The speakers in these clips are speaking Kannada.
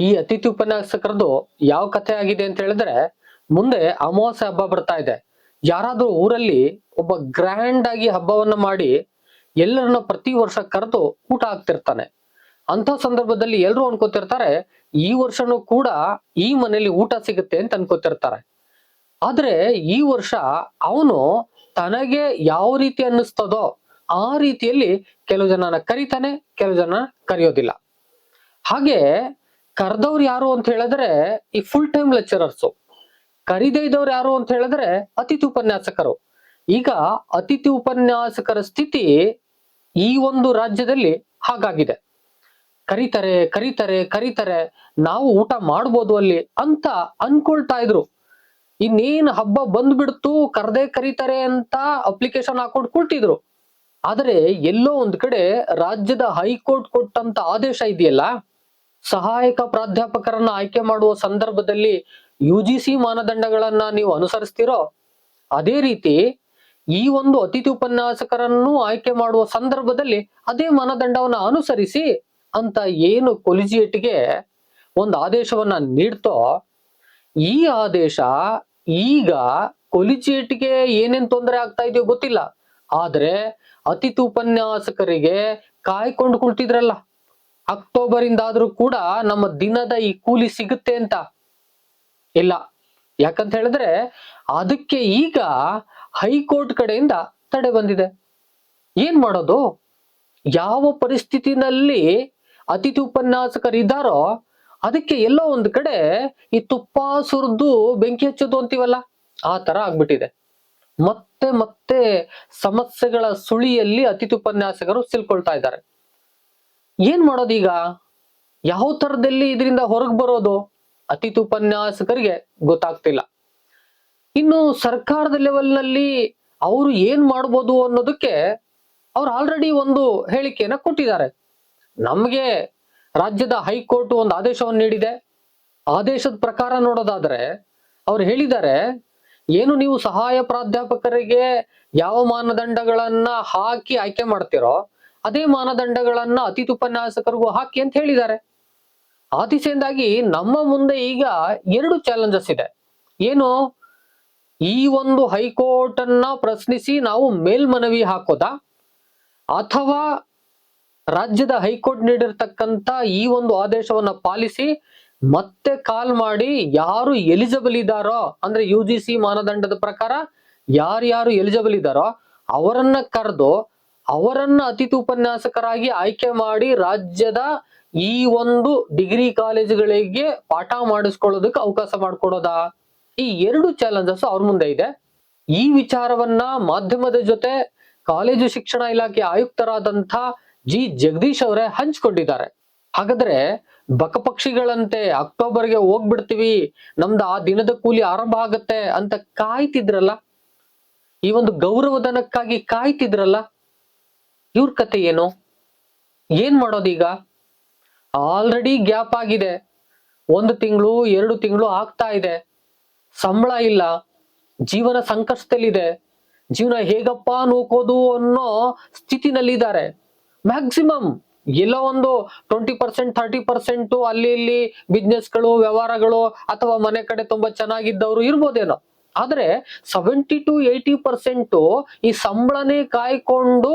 ಈ ಅತಿಥಿ ಉಪನ್ಯಾಸಕರದು ಯಾವ ಕಥೆ ಆಗಿದೆ ಅಂತ ಹೇಳಿದ್ರೆ, ಮುಂದೆ ಅಮಾವಾಸ್ಯ ಹಬ್ಬ ಬರ್ತಾ ಇದೆ. ಯಾರಾದ್ರೂ ಊರಲ್ಲಿ ಒಬ್ಬ ಗ್ರ್ಯಾಂಡ್ ಆಗಿ ಹಬ್ಬವನ್ನ ಮಾಡಿ ಎಲ್ಲರನ್ನ ಪ್ರತಿ ವರ್ಷ ಕರೆದು ಊಟ ಹಾಕ್ತಿರ್ತಾನೆ. ಅಂತ ಸಂದರ್ಭದಲ್ಲಿ ಎಲ್ಲರೂ ಅನ್ಕೋತಿರ್ತಾರೆ, ಈ ವರ್ಷನೂ ಕೂಡ ಈ ಮನೆಯಲ್ಲಿ ಊಟ ಸಿಗುತ್ತೆ ಅಂತ ಅನ್ಕೋತಿರ್ತಾರೆ. ಆದ್ರೆ ಈ ವರ್ಷ ಅವನು ತನಗೆ ಯಾವ ರೀತಿ ಅನ್ನಿಸ್ತದೋ ಆ ರೀತಿಯಲ್ಲಿ ಕೆಲವು ಜನನ ಕರೀತಾನೆ, ಕೆಲವು ಜನ ಕರೆಯೋದಿಲ್ಲ. ಹಾಗೆ ಕರೆದವ್ರು ಯಾರು ಅಂತ ಹೇಳಿದ್ರೆ ಈ ಫುಲ್ ಟೈಮ್ ಲೆಕ್ಚರರ್ಸು ಕರಿದೇ ಇದ್ದವ್ರು ಯಾರು ಅಂತ ಹೇಳಿದ್ರೆ ಅತಿಥಿ ಉಪನ್ಯಾಸಕರು. ಈಗ ಅತಿಥಿ ಉಪನ್ಯಾಸಕರ ಸ್ಥಿತಿ ಈ ಒಂದು ರಾಜ್ಯದಲ್ಲಿ ಹಾಗಾಗಿದೆ. ಕರೀತಾರೆ ಕರೀತಾರೆ ಕರೀತಾರೆ, ನಾವು ಊಟ ಮಾಡ್ಬೋದು ಅಲ್ಲಿ ಅಂತ ಅನ್ಕೊಳ್ತಾ ಇದ್ರು. ಇನ್ನೇನ್ ಹಬ್ಬ ಬಂದ್ಬಿಡ್ತು, ಕರ್ದೇ ಕರೀತಾರೆ ಅಂತ ಅಪ್ಲಿಕೇಶನ್ ಹಾಕೊಂಡು ಕುಳ್ತಿದ್ರು ಆದರೆ ಎಲ್ಲೋ ಒಂದ್ ಕಡೆ ರಾಜ್ಯದ ಹೈಕೋರ್ಟ್ ಕೊಟ್ಟಂತ ಆದೇಶ ಇದೆಯಲ್ಲ ಸಹಾಯಕ ಪ್ರಾಧ್ಯಾಪಕರನ್ನ ಆಯ್ಕೆ ಮಾಡುವ ಸಂದರ್ಭದಲ್ಲಿ ಯು ಜಿ ಸಿ ಮಾನದಂಡಗಳನ್ನ ನೀವು ಅನುಸರಿಸ್ತೀರೋ, ಅದೇ ರೀತಿ ಈ ಒಂದು ಅತಿಥಿ ಉಪನ್ಯಾಸಕರನ್ನು ಆಯ್ಕೆ ಮಾಡುವ ಸಂದರ್ಭದಲ್ಲಿ ಅದೇ ಮಾನದಂಡವನ್ನ ಅನುಸರಿಸಿ ಅಂತ ಏನು ಕೊಲಿಜಿಯೇಟ್ಗೆ ಒಂದು ಆದೇಶವನ್ನ ನೀಡ್ತೋ, ಈ ಆದೇಶ ಈಗ ಕೊಲಿಜಿಯೇಟ್ಗೆ ಏನೇನ್ ತೊಂದರೆ ಆಗ್ತಾ ಇದೆಯೋ ಗೊತ್ತಿಲ್ಲ. ಆದ್ರೆ ಅತಿಥಿ ಉಪನ್ಯಾಸಕರಿಗೆ ಕಾಯ್ಕೊಂಡು ಕುಳ್ತಿದ್ರಲ್ಲ. ಅಕ್ಟೋಬರ್ ಇಂದಾದ್ರೂ ಕೂಡ ನಮ್ಮ ದಿನದ ಈ ಕೂಲಿ ಸಿಗುತ್ತೆ ಅಂತ. ಇಲ್ಲ. ಯಾಕಂತ ಹೇಳಿದ್ರೆ ಅದಕ್ಕೆ ಈಗ ಹೈಕೋರ್ಟ್ ಕಡೆಯಿಂದ ತಡೆ ಬಂದಿದೆ. ಏನ್ ಮಾಡೋದು? ಯಾವ ಪರಿಸ್ಥಿತಿನಲ್ಲಿ ಅತಿಥಿ ಉಪನ್ಯಾಸಕರಿದ್ದಾರೋ ಅದಕ್ಕೆ ಎಲ್ಲೋ ಒಂದು ಕಡೆ ಈ ತುಪ್ಪ, ಸುರಿದು, ಬೆಂಕಿ ಹಚ್ಚೋದು ಅಂತೀವಲ್ಲ, ಆ ತರ ಆಗ್ಬಿಟ್ಟಿದೆ. ಮತ್ತೆ ಮತ್ತೆ ಸಮಸ್ಯೆಗಳ ಸುಳಿಯಲ್ಲಿ ಅತಿಥಿ ಉಪನ್ಯಾಸಕರು ಸಿಲ್ಕೊಳ್ತಾ ಇದ್ದಾರೆ. ಏನ್ ಮಾಡೋದು ಈಗ? ಯಾವ ತರದಲ್ಲಿ ಇದರಿಂದ ಹೊರಗೆ ಬರೋದು? ಅತಿಥಿ ಉಪನ್ಯಾಸಕರಿಗೆ ಗೊತ್ತಾಗ್ತಿಲ್ಲ. ಇನ್ನು ಸರ್ಕಾರದ ಲೆವೆಲ್ನಲ್ಲಿ ಅವರು ಏನ್ ಮಾಡ್ಬೋದು ಅನ್ನೋದಕ್ಕೆ ಅವ್ರು ಆಲ್ರೆಡಿ ಒಂದು ಹೇಳಿಕೆಯನ್ನ ಕೊಟ್ಟಿದ್ದಾರೆ. ನಮ್ಗೆ ರಾಜ್ಯದ ಹೈಕೋರ್ಟ್ ಒಂದು ಆದೇಶವನ್ನು ನೀಡಿದೆ. ಆದೇಶದ ಪ್ರಕಾರ ನೋಡೋದಾದ್ರೆ ಅವ್ರು ಹೇಳಿದ್ದಾರೆ, ಏನು ನೀವು ಸಹಾಯ ಪ್ರಾಧ್ಯಾಪಕರಿಗೆ ಯಾವ ಮಾನದಂಡಗಳನ್ನ ಹಾಕಿ ಆಯ್ಕೆ ಮಾಡ್ತಿರೋ ಅದೇ ಮಾನದಂಡಗಳನ್ನ ಅತಿಥಿ ಉಪನ್ಯಾಸಕರಿಗೂ ಹಾಕಿ ಅಂತ ಹೇಳಿದ್ದಾರೆ. ಆ ನಮ್ಮ ಮುಂದೆ ಈಗ ಎರಡು ಚಾಲೆಂಜಸ್ ಇದೆ. ಏನು? ಈ ಒಂದು ಹೈಕೋರ್ಟ್ ಅನ್ನ ಪ್ರಶ್ನಿಸಿ ನಾವು ಮೇಲ್ಮನವಿ ಹಾಕೋದಾ? ಅಥವಾ ರಾಜ್ಯದ ಹೈಕೋರ್ಟ್ ನೀಡಿರ್ತಕ್ಕಂತ ಈ ಒಂದು ಆದೇಶವನ್ನ ಪಾಲಿಸಿ ಮತ್ತೆ ಕಾಲ್ ಮಾಡಿ ಯಾರು ಎಲಿಜಿಬಲ್ ಇದ್ದಾರೋ, ಅಂದ್ರೆ ಯು ಜಿ ಸಿ ಮಾನದಂಡದ ಪ್ರಕಾರ ಯಾರ್ಯಾರು ಎಲಿಜಿಬಲ್ ಇದ್ದಾರೋ ಅವರನ್ನ ಕರೆದು ಅವರನ್ನ ಅತಿಥಿ ಉಪನ್ಯಾಸಕರಾಗಿ ಆಯ್ಕೆ ಮಾಡಿ ರಾಜ್ಯದ ಈ ಒಂದು ಡಿಗ್ರಿ ಕಾಲೇಜುಗಳಿಗೆ ಪಾಠ ಮಾಡಿಸ್ಕೊಳ್ಳೋದಕ್ಕೆ ಅವಕಾಶ ಮಾಡಿಕೊಡೋದಾ? ಈ ಎರಡು ಚಾಲೆಂಜಸ್ ಅವ್ರ ಮುಂದೆ ಇದೆ. ಈ ವಿಚಾರವನ್ನ ಮಾಧ್ಯಮದ ಜೊತೆ ಕಾಲೇಜು ಶಿಕ್ಷಣ ಇಲಾಖೆ ಆಯುಕ್ತರಾದಂಥ ಜಿ. ಜಗದೀಶ್ ಅವರೇ ಹಂಚ್ಕೊಂಡಿದ್ದಾರೆ. ಹಾಗಾದ್ರೆ ಬಕಪಕ್ಷಿಗಳಂತೆ ಅಕ್ಟೋಬರ್ಗೆ ಹೋಗ್ಬಿಡ್ತೀವಿ, ನಮ್ದು ಆ ದಿನದ ಕೂಲಿ ಆರಂಭ ಆಗತ್ತೆ ಅಂತ ಕಾಯ್ತಿದ್ರಲ್ಲ? ಈ ಒಂದು ಗೌರವಧನಕ್ಕಾಗಿ ಕಾಯ್ತಿದ್ರಲ್ಲ? ಇವ್ರ ಕತೆ ಏನು? ಏನ್ ಮಾಡೋದೀಗ? ಆಲ್ರೆಡಿ ಗ್ಯಾಪ್ ಆಗಿದೆ. ಒಂದು ತಿಂಗಳು, ಎರಡು ತಿಂಗಳು ಆಗ್ತಾ ಇದೆ. ಸಂಬಳ ಇಲ್ಲ. ಜೀವನ ಸಂಕಷ್ಟದಲ್ಲಿದೆ. ಜೀವನ ಹೇಗಪ್ಪ ನೋಕೋದು ಅನ್ನೋ ಸ್ಥಿತಿನಲ್ಲಿದ್ದಾರೆ. ಮ್ಯಾಕ್ಸಿಮಮ್ ಎಲ್ಲ ಒಂದು ಟ್ವೆಂಟಿ ಪರ್ಸೆಂಟ್ ಥರ್ಟಿ ಪರ್ಸೆಂಟ್ ಅಲ್ಲಿ ಇಲ್ಲಿ ಬಿಸ್ನೆಸ್ಗಳು ವ್ಯವಹಾರಗಳು ಅಥವಾ ಮನೆ ಕಡೆ ತುಂಬಾ ಚೆನ್ನಾಗಿದ್ದವರು ಇರ್ಬೋದೇನೋ. ಆದ್ರೆ ಸೆವೆಂಟಿ ಟು ಏಯ್ಟಿ ಪರ್ಸೆಂಟ್ ಈ ಸಂಬಳನೇ ಕಾಯ್ಕೊಂಡು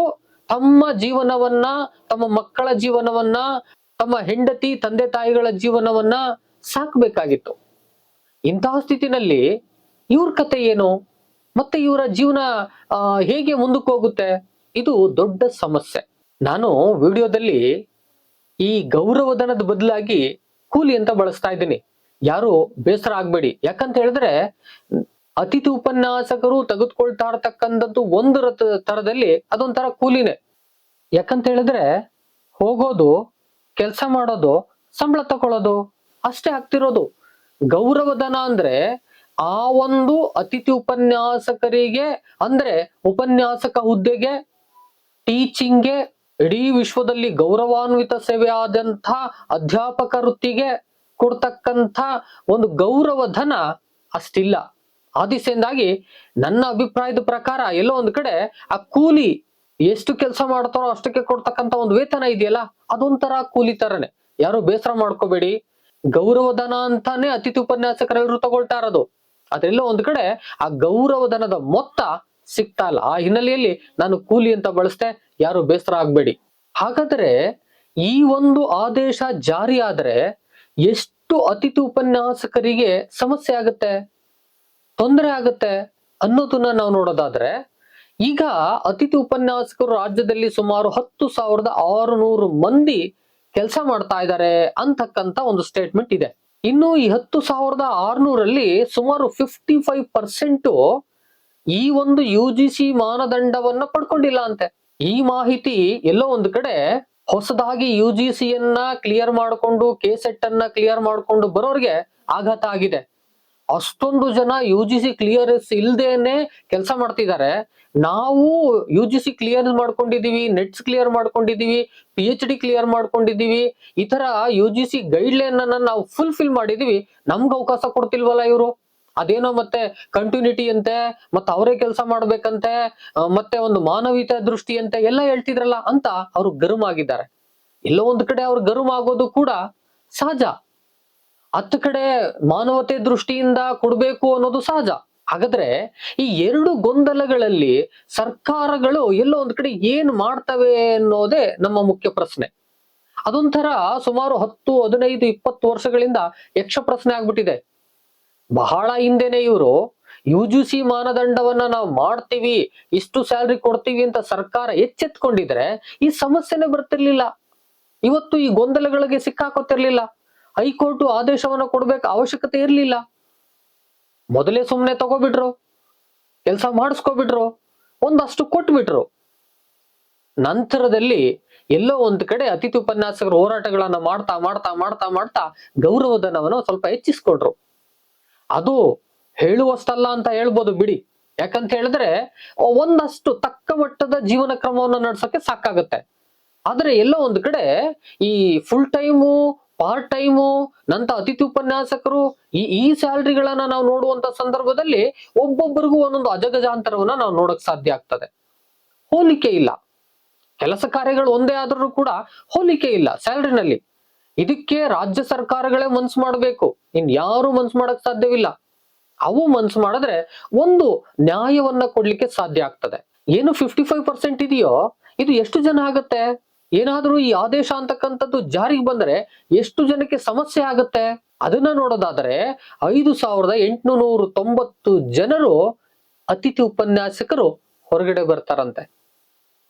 ತಮ್ಮ ಜೀವನವನ್ನ, ತಮ್ಮ ಮಕ್ಕಳ ಜೀವನವನ್ನ, ತಮ್ಮ ಹೆಂಡತಿ, ತಂದೆ ತಾಯಿಗಳ ಜೀವನವನ್ನ ಸಾಕ್ಬೇಕಾಗಿತ್ತು. ಇಂತಹ ಸ್ಥಿತಿನಲ್ಲಿ ಇವ್ರ ಕತೆ ಏನು? ಮತ್ತೆ ಇವರ ಜೀವನ ಹೇಗೆ ಮುಂದಕ್ಕೆ ಹೋಗುತ್ತೆ? ಇದು ದೊಡ್ಡ ಸಮಸ್ಯೆ. ನಾನು ವಿಡಿಯೋದಲ್ಲಿ ಈ ಗೌರವಧನದ ಬದಲಾಗಿ ಕೂಲಿ ಅಂತ ಬಳಸ್ತಾ ಇದ್ದೀನಿ. ಯಾರು ಬೇಸರ ಆಗ್ಬೇಡಿ. ಯಾಕಂತ ಹೇಳಿದ್ರೆ ಅತಿಥಿ ಉಪನ್ಯಾಸಕರು ತೆಗೆದುಕೊಳ್ತಾ ಇರ್ತಕ್ಕಂಥದ್ದು ಒಂದು ತರದಲ್ಲಿ ಅದೊಂಥರ ಕೂಲಿನೇ. ಯಾಕಂತ ಹೇಳಿದ್ರೆ ಹೋಗೋದು, ಕೆಲಸ ಮಾಡೋದು, ಸಂಬಳ ತಗೊಳ್ಳೋದು ಅಷ್ಟೇ ಆಗ್ತಿರೋದು. ಗೌರವಧನ ಅಂದ್ರೆ ಆ ಒಂದು ಅತಿಥಿ ಉಪನ್ಯಾಸಕರಿಗೆ ಅಂದ್ರೆ ಉಪನ್ಯಾಸಕ ಹುದ್ದೆಗೆ, ಟೀಚಿಂಗ್ಗೆ, ಇಡೀ ವಿಶ್ವದಲ್ಲಿ ಗೌರವಾನ್ವಿತ ಸೇವೆ ಆದಂಥ ಅಧ್ಯಾಪಕ ವೃತ್ತಿಗೆ ಕೊಡ್ತಕ್ಕಂಥ ಒಂದು ಗೌರವಧನ ಅಷ್ಟಿಲ್ಲ. ಆ ದಿಸೆಯಿಂದಾಗಿ ನನ್ನ ಅಭಿಪ್ರಾಯದ ಪ್ರಕಾರ ಎಲ್ಲೋ ಒಂದ್ ಕಡೆ ಆ ಕೂಲಿ ಎಷ್ಟು ಕೆಲಸ ಮಾಡ್ತಾರೋ ಅಷ್ಟಕ್ಕೆ ಕೊಡ್ತಕ್ಕಂತ ಒಂದು ವೇತನ ಇದೆಯಲ್ಲ, ಅದೊಂಥರ ಕೂಲಿ ತರನೇ. ಯಾರು ಬೇಸರ ಮಾಡ್ಕೋಬೇಡಿ. ಗೌರವಧನ ಅಂತಾನೆ ಅತಿಥಿ ಉಪನ್ಯಾಸಕರೆಲ್ಲರೂ ತಗೊಳ್ತಾ ಇರೋದು. ಅದ್ರೆಲ್ಲ ಒಂದ್ ಕಡೆ ಆ ಗೌರವಧನದ ಮೊತ್ತ ಸಿಗ್ತಾ ಇಲ್ಲ. ಆ ಹಿನ್ನೆಲೆಯಲ್ಲಿ ನಾನು ಕೂಲಿ ಅಂತ ಬಳಸ್ತೆ ಯಾರು ಬೇಸರ ಆಗ್ಬೇಡಿ. ಹಾಗಾದ್ರೆ ಈ ಒಂದು ಆದೇಶ ಜಾರಿ ಆದ್ರೆ ಎಷ್ಟು ಅತಿಥಿ ಉಪನ್ಯಾಸಕರಿಗೆ ಸಮಸ್ಯೆ ಆಗುತ್ತೆ? ತೊಂದರೆ ಆಗುತ್ತೆ ಅನ್ನೋದನ್ನ ನಾವು ನೋಡೋದಾದ್ರೆ, ಈಗ ಅತಿಥಿ ಉಪನ್ಯಾಸಕರು ರಾಜ್ಯದಲ್ಲಿ ಸುಮಾರು ಹತ್ತು ಸಾವಿರದ ಆರುನೂರು ಮಂದಿ ಕೆಲಸ ಮಾಡ್ತಾ ಇದ್ದಾರೆ ಅಂತಕ್ಕಂತ ಒಂದು ಸ್ಟೇಟ್ಮೆಂಟ್ ಇದೆ. ಇನ್ನು ಈ ಹತ್ತು ಸಾವಿರದ ಆರುನೂರಲ್ಲಿ ಸುಮಾರು ಫಿಫ್ಟಿ ಫೈವ್ ಪರ್ಸೆಂಟ್ ಈ ಒಂದು ಯು ಜಿ ಸಿ ಮಾನದಂಡವನ್ನ ಪಡ್ಕೊಂಡಿಲ್ಲ ಅಂತೆ. ಈ ಮಾಹಿತಿ ಎಲ್ಲೋ ಒಂದು ಕಡೆ ಹೊಸದಾಗಿ ಯು ಜಿ ಸಿಯನ್ನ ಕ್ಲಿಯರ್ ಮಾಡಿಕೊಂಡು ಕೆ ಸೆಟ್ ಅನ್ನ ಕ್ಲಿಯರ್ ಮಾಡಿಕೊಂಡು ಬರೋರಿಗೆ ಆಘಾತ ಆಗಿದೆ. ಅಷ್ಟೊಂದು ಜನ ಯು ಜಿ ಸಿ ಕ್ಲಿಯರೆನ್ಸ್ ಇಲ್ದೇನೆ ಕೆಲಸ ಮಾಡ್ತಿದ್ದಾರೆ. ನಾವು ಯು ಜಿ ಸಿ ಕ್ಲಿಯರ್ ಮಾಡ್ಕೊಂಡಿದೀವಿ ನೆಟ್ಸ್ ಕ್ಲಿಯರ್ ಮಾಡ್ಕೊಂಡಿದೀವಿ ಪಿ ಎಚ್ ಡಿ ಕ್ಲಿಯರ್ ಮಾಡ್ಕೊಂಡಿದೀವಿ ಈ ತರ U G C guideline ಅನ್ನ ನಾವು ಫುಲ್ಫಿಲ್ ಮಾಡಿದೀವಿ ನಮ್ಗೆ ಅವಕಾಶ ಕೊಡ್ತಿಲ್ವಲ್ಲ ಇವರು? ಅದೇನೋ ಮತ್ತೆ ಕಂಟಿನ್ಯೂಟಿ ಅಂತೆ, ಮತ್ತೆ ಅವರೇ ಕೆಲಸ ಮಾಡ್ಬೇಕಂತೆ ಮತ್ತೆ ಒಂದು ಮಾನವೀಯತೆ ದೃಷ್ಟಿಯಂತೆ ಎಲ್ಲ ಹೇಳ್ತಿದ್ರಲ್ಲ ಅಂತ ಅವರು ಗರ್ಮ್ ಆಗಿದ್ದಾರೆ ಎಲ್ಲೋ ಒಂದ್ ಕಡೆ ಅವ್ರು ಗರ್ಮ್ ಆಗೋದು ಕೂಡ ಸಹಜ. ಹತ್ತು ಕಡೆ ಮಾನವತೆ ದೃಷ್ಟಿಯಿಂದ ಕೊಡಬೇಕು ಅನ್ನೋದು ಸಹಜ. ಹಾಗಾದ್ರೆ ಈ ಎರಡು ಗೊಂದಲಗಳಲ್ಲಿ ಸರ್ಕಾರಗಳು ಎಲ್ಲೋ ಒಂದ್ ಕಡೆ ಏನ್ ಮಾಡ್ತವೆ ಅನ್ನೋದೇ ನಮ್ಮ ಮುಖ್ಯ ಪ್ರಶ್ನೆ. ಅದೊಂಥರ ಸುಮಾರು ಹತ್ತು, ಹದಿನೈದು, ಇಪ್ಪತ್ತು ವರ್ಷಗಳಿಂದ ಯಕ್ಷ ಪ್ರಶ್ನೆ ಆಗ್ಬಿಟ್ಟಿದೆ. ಬಹಳ ಹಿಂದೆನೆ ಇವರು, ಯು ಜಿ ಸಿ ಮಾನದಂಡವನ್ನ ನಾವು ಮಾಡ್ತೀವಿ, ಇಷ್ಟು ಸ್ಯಾಲ್ರಿ ಕೊಡ್ತೀವಿ ಅಂತ ಸರ್ಕಾರ ಎಚ್ಚೆತ್ಕೊಂಡಿದ್ರೆ ಈ ಸಮಸ್ಯೆನೆ ಬರ್ತಿರ್ಲಿಲ್ಲ. ಇವತ್ತು ಈ ಗೊಂದಲಗಳಿಗೆ ಸಿಕ್ಕಾಕೋತಿರ್ಲಿಲ್ಲ. ಹೈಕೋರ್ಟ್ ಆದೇಶವನ್ನ ಕೊಡ್ಬೇಕು ಅವಶ್ಯಕತೆ ಇರ್ಲಿಲ್ಲ. ಮೊದಲೇ ಸುಮ್ಮನೆ ತಗೋಬಿಟ್ರು, ಕೆಲಸ ಮಾಡಿಸ್ಕೊಬಿಟ್ರು, ಒಂದಷ್ಟು ಕೊಟ್ಬಿಟ್ರು. ನಂತರದಲ್ಲಿ ಎಲ್ಲೋ ಒಂದ್ ಕಡೆ ಅತಿಥಿ ಉಪನ್ಯಾಸಕರು ಹೋರಾಟಗಳನ್ನ ಮಾಡ್ತಾ ಮಾಡ್ತಾ ಮಾಡ್ತಾ ಮಾಡ್ತಾ ಗೌರವಧನವನ್ನು ಸ್ವಲ್ಪ ಹೆಚ್ಚಿಸ್ಕೊಟ್ರು. ಅದು ಹೇಳುವಷ್ಟಲ್ಲ ಅಂತ ಹೇಳ್ಬೋದು ಬಿಡಿ. ಯಾಕಂತ ಹೇಳಿದ್ರೆ, ಒಂದಷ್ಟು ತಕ್ಕ ಮಟ್ಟದ ಜೀವನ ಕ್ರಮವನ್ನು ನಡ್ಸಕ್ಕೆ ಸಾಕಾಗತ್ತೆ. ಆದ್ರೆ ಎಲ್ಲೋ ಒಂದ್ ಕಡೆ ಈ ಫುಲ್ ಟೈಮು ಪಾರ್ಟ್ ಟೈಮು ನಂತ ಅತಿಥಿ ಉಪನ್ಯಾಸಕರು ಈ ಈ ಸ್ಯಾಲ್ರಿಗಳನ್ನ ನಾವು ನೋಡುವಂತ ಸಂದರ್ಭದಲ್ಲಿ ಒಬ್ಬೊಬ್ಬರಿಗೂ ಒಂದೊಂದು ಅಜಗಜಾಂತರವನ್ನ ನಾವು ನೋಡಕ್ ಸಾಧ್ಯ ಆಗ್ತದೆ. ಹೋಲಿಕೆ ಇಲ್ಲ. ಕೆಲಸ ಕಾರ್ಯಗಳು ಒಂದೇ ಆದರೂ ಕೂಡ ಹೋಲಿಕೆ ಇಲ್ಲ ಸ್ಯಾಲ್ರಿನಲ್ಲಿ. ಇದಕ್ಕೆ ರಾಜ್ಯ ಸರ್ಕಾರಗಳೇ ಮನ್ಸು ಮಾಡಬೇಕು. ಇನ್ ಯಾರು ಮನ್ಸು ಮಾಡಕ್ ಸಾಧ್ಯವಿಲ್ಲ. ಅವು ಮನ್ಸು ಮಾಡಿದ್ರೆ ಒಂದು ನ್ಯಾಯವನ್ನ ಕೊಡ್ಲಿಕ್ಕೆ ಸಾಧ್ಯ ಆಗ್ತದೆ. ಏನು ಫಿಫ್ಟಿ ಫೈವ್ ಪರ್ಸೆಂಟ್ ಇದೆಯೋ, ಇದು ಎಷ್ಟು ಜನ ಆಗತ್ತೆ? ಏನಾದ್ರೂ ಈ ಆದೇಶ ಅಂತಕ್ಕಂಥದ್ದು ಜಾರಿಗೆ ಬಂದರೆ ಎಷ್ಟು ಜನಕ್ಕೆ ಸಮಸ್ಯೆ ಆಗುತ್ತೆ? ಅದನ್ನ ನೋಡೋದಾದ್ರೆ ಐದು ಸಾವಿರದ ಎಂಟುನೂರ ತೊಂಬತ್ತು ಜನರು ಅತಿಥಿ ಉಪನ್ಯಾಸಕರು ಹೊರಗಡೆ ಬರ್ತಾರಂತೆ.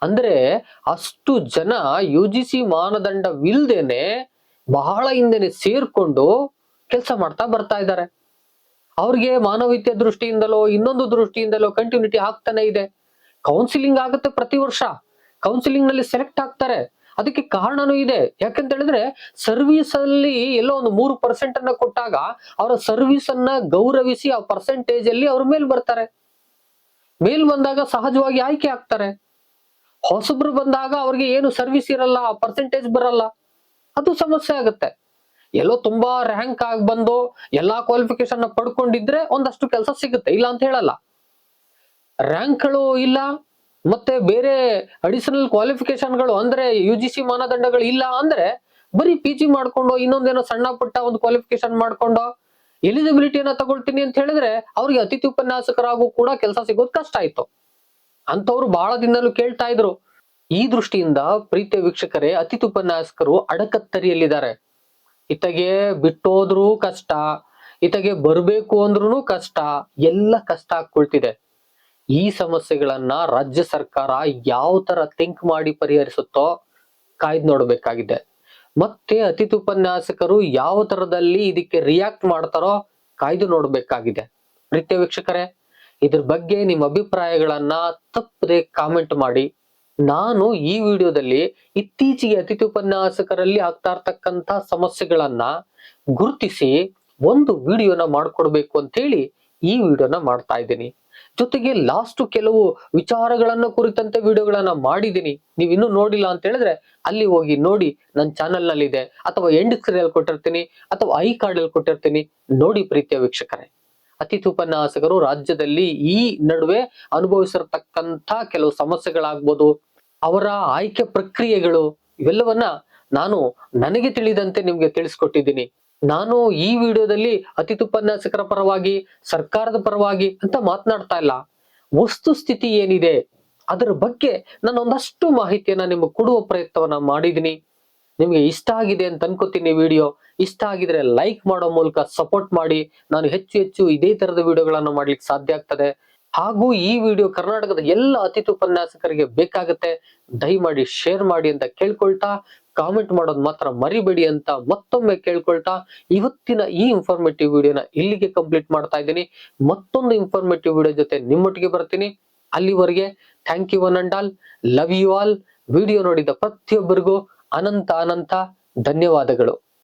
ಅಂದ್ರೆ ಅಷ್ಟು ಜನ ಯು ಜಿ ಸಿ ಮಾನದಂಡವಿಲ್ದೇನೆ ಬಹಳ ಹಿಂದೆನೆ ಸೇರ್ಕೊಂಡು ಕೆಲಸ ಮಾಡ್ತಾ ಬರ್ತಾ ಇದ್ದಾರೆ. ಅವ್ರಿಗೆ ಮಾನವೀಯತೆ ದೃಷ್ಟಿಯಿಂದಲೋ ಇನ್ನೊಂದು ದೃಷ್ಟಿಯಿಂದಲೋ ಕಂಟಿನ್ಯೂಟಿ ಆಗ್ತಾನೆ ಇದೆ. ಕೌನ್ಸಿಲಿಂಗ್ ಆಗುತ್ತೆ ಪ್ರತಿ ವರ್ಷ. ಕೌನ್ಸಿಲಿಂಗ್ನಲ್ಲಿ ಸೆಲೆಕ್ಟ್ ಆಗ್ತಾರೆ. ಅದಕ್ಕೆ ಕಾರಣನೂ ಇದೆ. ಯಾಕಂತ ಹೇಳಿದ್ರೆ ಸರ್ವಿಸ್ ಅಲ್ಲಿ ಎಲ್ಲೋ ಒಂದು ಮೂರು ಪರ್ಸೆಂಟ್ ಅನ್ನ ಕೊಟ್ಟಾಗ ಅವರ ಸರ್ವಿಸ್ ಅನ್ನ ಗೌರವಿಸಿ ಆ ಪರ್ಸೆಂಟೇಜ್ ಅಲ್ಲಿ ಅವ್ರ ಮೇಲ್ ಬರ್ತಾರೆ. ಮೇಲ್ ಬಂದಾಗ ಸಹಜವಾಗಿ ಆಯ್ಕೆ ಆಗ್ತಾರೆ. ಹೊಸಬ್ರು ಬಂದಾಗ ಅವ್ರಿಗೆ ಏನು ಸರ್ವಿಸ್ ಇರಲ್ಲ ಪರ್ಸೆಂಟೇಜ್ ಬರಲ್ಲ. ಅದು ಸಮಸ್ಯೆ ಆಗುತ್ತೆ. ಎಲ್ಲೋ ತುಂಬಾ ರ್ಯಾಂಕ್ ಆಗಿ ಬಂದು ಎಲ್ಲಾ ಕ್ವಾಲಿಫಿಕೇಶನ್ ಪಡ್ಕೊಂಡಿದ್ರೆ ಒಂದಷ್ಟು ಕೆಲಸ ಸಿಗುತ್ತೆ. ಇಲ್ಲ ಅಂತ ಹೇಳಲ್ಲ. ರ್ಯಾಂಕ್ಗಳು ಇಲ್ಲ ಮತ್ತೆ ಬೇರೆ ಅಡಿಷನಲ್ ಕ್ವಾಲಿಫಿಕೇಶನ್ಗಳು ಅಂದ್ರೆ ಯು ಜಿ ಸಿ ಮಾನದಂಡಗಳು ಇಲ್ಲ ಅಂದ್ರೆ ಬರೀ ಪಿ ಜಿ ಮಾಡ್ಕೊಂಡು ಇನ್ನೊಂದೇನೋ ಸಣ್ಣ ಪುಟ್ಟ ಒಂದು ಕ್ವಾಲಿಫಿಕೇಶನ್ ಮಾಡ್ಕೊಂಡು ಎಲಿಜಿಬಿಲಿಟಿಯನ್ನ ತಗೊಳ್ತೀನಿ ಅಂತ ಹೇಳಿದ್ರೆ ಅವ್ರಿಗೆ ಅತಿಥಿ ಉಪನ್ಯಾಸಕರಾಗೂ ಕೂಡ ಕೆಲಸ ಸಿಗೋದು ಕಷ್ಟ ಆಯ್ತು. ಅಂತವ್ರು ಬಹಳ ದಿನದಲ್ಲೂ ಕೇಳ್ತಾ ಇದ್ರು. ಈ ದೃಷ್ಟಿಯಿಂದ ಪ್ರೀತಿಯ ವೀಕ್ಷಕರೇ, ಅತಿಥಿ ಉಪನ್ಯಾಸಕರು ಅಡಕತ್ತರಿಯಲ್ಲಿದ್ದಾರೆ. ಇತಗೆ ಬಿಟ್ಟೋದ್ರೂ ಕಷ್ಟ, ಇತಗೆ ಬರ್ಬೇಕು ಅಂದ್ರೂ ಕಷ್ಟ, ಎಲ್ಲ ಕಷ್ಟ ಆಗ್ಕೊಳ್ತಿದೆ. ಈ ಸಮಸ್ಯೆಗಳನ್ನ ರಾಜ್ಯ ಸರ್ಕಾರ ಯಾವ ತರ ಥಿಂಕ್ ಮಾಡಿ ಪರಿಹರಿಸುತ್ತೋ ಕಾಯ್ದು ನೋಡಬೇಕಾಗಿದೆ. ಮತ್ತೆ ಅತಿಥಿ ಉಪನ್ಯಾಸಕರು ಯಾವ ತರದಲ್ಲಿ ಇದಕ್ಕೆ ರಿಯಾಕ್ಟ್ ಮಾಡ್ತಾರೋ ಕಾಯ್ದು ನೋಡಬೇಕಾಗಿದೆ. ಪ್ರೀತಿಯ ವೀಕ್ಷಕರೇ, ಇದ್ರ ಬಗ್ಗೆ ನಿಮ್ಮ ಅಭಿಪ್ರಾಯಗಳನ್ನ ತಪ್ಪದೆ ಕಾಮೆಂಟ್ ಮಾಡಿ. ನಾನು ಈ ವಿಡಿಯೋದಲ್ಲಿ ಇತ್ತೀಚೆಗೆ ಅತಿಥಿ ಉಪನ್ಯಾಸಕರಲ್ಲಿ ಆಗ್ತಾ ಇರ್ತಕ್ಕಂತ ಸಮಸ್ಯೆಗಳನ್ನ ಗುರುತಿಸಿ ಒಂದು ವಿಡಿಯೋನ ಮಾಡ್ಕೊಡ್ಬೇಕು ಅಂತೇಳಿ ಈ ವಿಡಿಯೋನ ಮಾಡ್ತಾ ಇದ್ದೀನಿ. ಜೊತೆಗೆ ಲಾಸ್ಟ್ ಕೆಲವು ವಿಚಾರಗಳನ್ನ ಕುರಿತಂತೆ ವಿಡಿಯೋಗಳನ್ನ ಮಾಡಿದ್ದೀನಿ. ನೀವು ಇನ್ನೂ ನೋಡಿಲ್ಲ ಅಂತ ಹೇಳಿದ್ರೆ ಅಲ್ಲಿ ಹೋಗಿ ನೋಡಿ ನನ್ನ ಚಾನೆಲ್ನಲ್ಲಿ ಇದೆ ಅಥವಾ ಎಂಡ್ ಸ್ಕ್ರೀನ್ ಕೊಟ್ಟಿರ್ತೀನಿ, ಅಥವಾ ಐ ಕಾರ್ಡ್ ಅಲ್ಲಿ ಕೊಟ್ಟಿರ್ತೀನಿ. ನೋಡಿ ಪ್ರೀತಿಯ ವೀಕ್ಷಕರೇ. ಅತಿಥಿ ಉಪನ್ಯಾಸಕರು, ರಾಜ್ಯದಲ್ಲಿ ಈ ನಡುವೆ ಅನುಭವಿಸಿರ್ತಕ್ಕಂಥ ಕೆಲವು ಸಮಸ್ಯೆಗಳಾಗ್ಬೋದು, ಅವರ ಆಯ್ಕೆ ಪ್ರಕ್ರಿಯೆಗಳು, ಇವೆಲ್ಲವನ್ನ ನಾನು ನನಗೆ ತಿಳಿದಂತೆ ನಿಮ್ಗೆ ತಿಳಿಸ್ಕೊಟ್ಟಿದ್ದೀನಿ. ನಾನು ಈ ವಿಡಿಯೋದಲ್ಲಿ ಅತಿಥಿ ಉಪನ್ಯಾಸಕರ ಪರವಾಗಿ, ಸರ್ಕಾರದ ಪರವಾಗಿ ಅಂತ ಮಾತನಾಡ್ತಾ ಇಲ್ಲ. ವಸ್ತುಸ್ಥಿತಿ ಏನಿದೆ, ಅದರ ಬಗ್ಗೆ ನಾನು ಒಂದಷ್ಟು ಮಾಹಿತಿಯನ್ನ ನಿಮಗೆ ಕೊಡುವ ಪ್ರಯತ್ನವನ್ನ ಮಾಡಿದೀನಿ. ನಿಮಗೆ ಇಷ್ಟ ಆಗಿದೆ ಅಂತ ಅನ್ಕೋತೀನಿ ವಿಡಿಯೋ. ಇಷ್ಟ ಆಗಿದ್ರೆ ಲೈಕ್ ಮಾಡೋ ಮೂಲಕ ಸಪೋರ್ಟ್ ಮಾಡಿ. ನಾನು ಹೆಚ್ಚು ಹೆಚ್ಚು ಇದೇ ತರದ ವಿಡಿಯೋಗಳನ್ನು ಮಾಡ್ಲಿಕ್ಕೆ ಸಾಧ್ಯ ಆಗ್ತದೆ. ಹಾಗೂ ಈ ವಿಡಿಯೋ ಕರ್ನಾಟಕದ ಎಲ್ಲ ಅತಿಥಿ ಉಪನ್ಯಾಸಕರಿಗೆ ಬೇಕಾಗುತ್ತೆ. ದಯಮಾಡಿ ಶೇರ್ ಮಾಡಿ ಅಂತ ಕೇಳ್ಕೊಳ್ತಾ ಕಾಮೆಂಟ್ ಮಾಡೋದು ಮಾತ್ರ ಮರಿಬೇಡಿ ಅಂತ ಮತ್ತೊಮ್ಮೆ ಕೇಳ್ಕೊಳ್ತಾ ಇವತ್ತಿನ ಈ ಇನ್ಫಾರ್ಮೇಟಿವ್ ವಿಡಿಯೋನ ಇಲ್ಲಿಗೆ ಕಂಪ್ಲೀಟ್ ಮಾಡ್ತಾ ಇದ್ದೀನಿ. ಮತ್ತೊಂದು ಇನ್ಫಾರ್ಮೇಟಿವ್ ವಿಡಿಯೋ ಜೊತೆ ನಿಮ್ಮೊಟ್ಟಿಗೆ ಬರ್ತೀನಿ. ಅಲ್ಲಿವರೆಗೆ thank you one and all love you all video ನೋಡಿದ ಪ್ರತಿಯೊಬ್ಬರಿಗೂ ಅನಂತ ಅನಂತ ಧನ್ಯವಾದಗಳು.